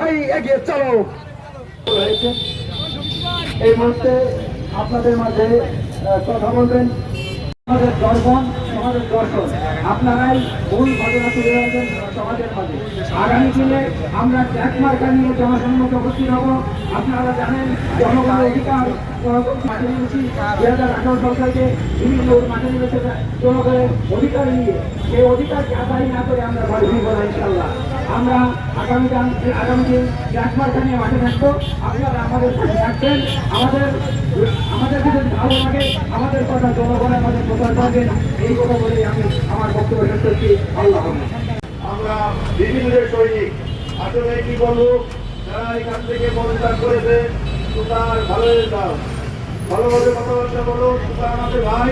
ভাই এগিয়ে চলো এই মুহূর্তে আপনাদের মাঝে কথা বলবেন। আমাদের দর্শন সমাজের দর্শন আপনারাই মূল ঘটনা তুলে ধরবেন সমাজের মাঝে আগামী দিনে আমরা ট্যাগ মার্কা নিয়ে জনসম্মুখে উপস্থিত হব। আপনারা জানেন, জনগণের অধিকার মাঠে নেমেছি দুই হাজার আঠারো থেকে বিভিন্ন মাঠে নেমেছে। জনগণের অধিকার নিয়ে, সেই অধিকারকে আদায় না করে আমরা ঘরে ফিরব না ইনশাল্লাহ আমরা নিয়ে মাঠে থাকব। আপনারা আমাদের আমাদের যদি ভালো লাগে আমাদের কথা জনগণের মাঝে প্রচার করবেন এই কথা বলে আমি আমার বক্তব্য শেষ করছি। আল্লাহ। আমরা বিভিন্ন সৈনিক। আসলে কি বলব? যারা এখান থেকে পদত্যাগ করেছে তোমরা ভালো দাও ভালোভাবে কথাবার্তা বলো তোমরা আমাদের ভাই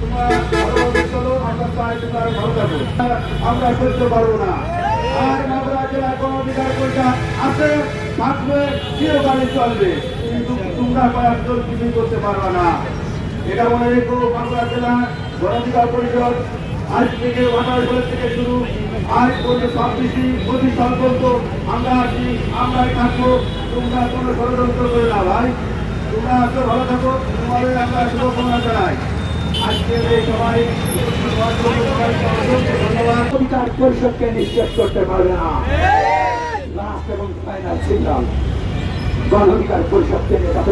তোমরা ভালোভাবে চলো আমরা চাই তোমরা ভালো থাকো। আমরা সহ্য পারব না। আর জেলায় কোনো অধিকার পরীক্ষা আছে, থাকবে চিরকালে চলবে। কিন্তু তোমরা কয়েকজন কিছুই করতে পারবে না। এটা মনে রেখো বাংলা জেলা গণাধিকার পরিষদ আজ থেকে আঠাশ সালের থেকে শুরু। আজ পর্যন্ত ছাব্বিশটি পঁচিশ সাল পর্যন্ত আমরা আছি আমরাই থাকব। তোমরা কোনো ষড়যন্ত্র করে না ভাই। তোমরা আজকে ভালো থাকো। তোমাদের আমরা শুভকামনা জানাই। পরিষদকে নিশ্চিত করতে পারবে না। লাস্ট এবং ফাইনাল সিগন্যাল গণ অধিকার পরিষদকে নিয়ে কতটুকু খেলেছ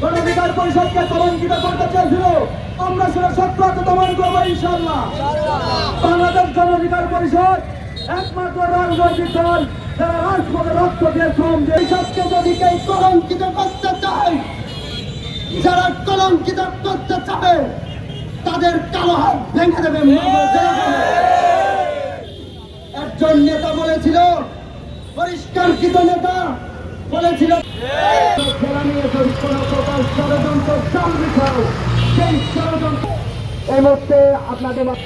গণ অধিকার পরিষদকে কলঙ্কিত করতে চেয়েছিল। আমরা সেটা সত্য হাতে দমন করব ইনশাআল্লাহ। বাংলাদেশ গণ পরিষদ একমাত্র রাজনৈতিক দল যারা রাজপথে রক্ত দিয়ে শ্রম দিয়ে পরিষদকে যদি কেউ কলঙ্কিত করতে চায়, যারা কলঙ্কিত করতে চাবে, তাদের কালো হাত ভেঙে দেবে। একজন নেতা বলেছিল, পরিষ্কারকৃত নেতা বলেছিল ষড়যন্ত্র চাল বিছাও সেই ষড়যন্ত্র এই মুহূর্তে আপনাদের নাই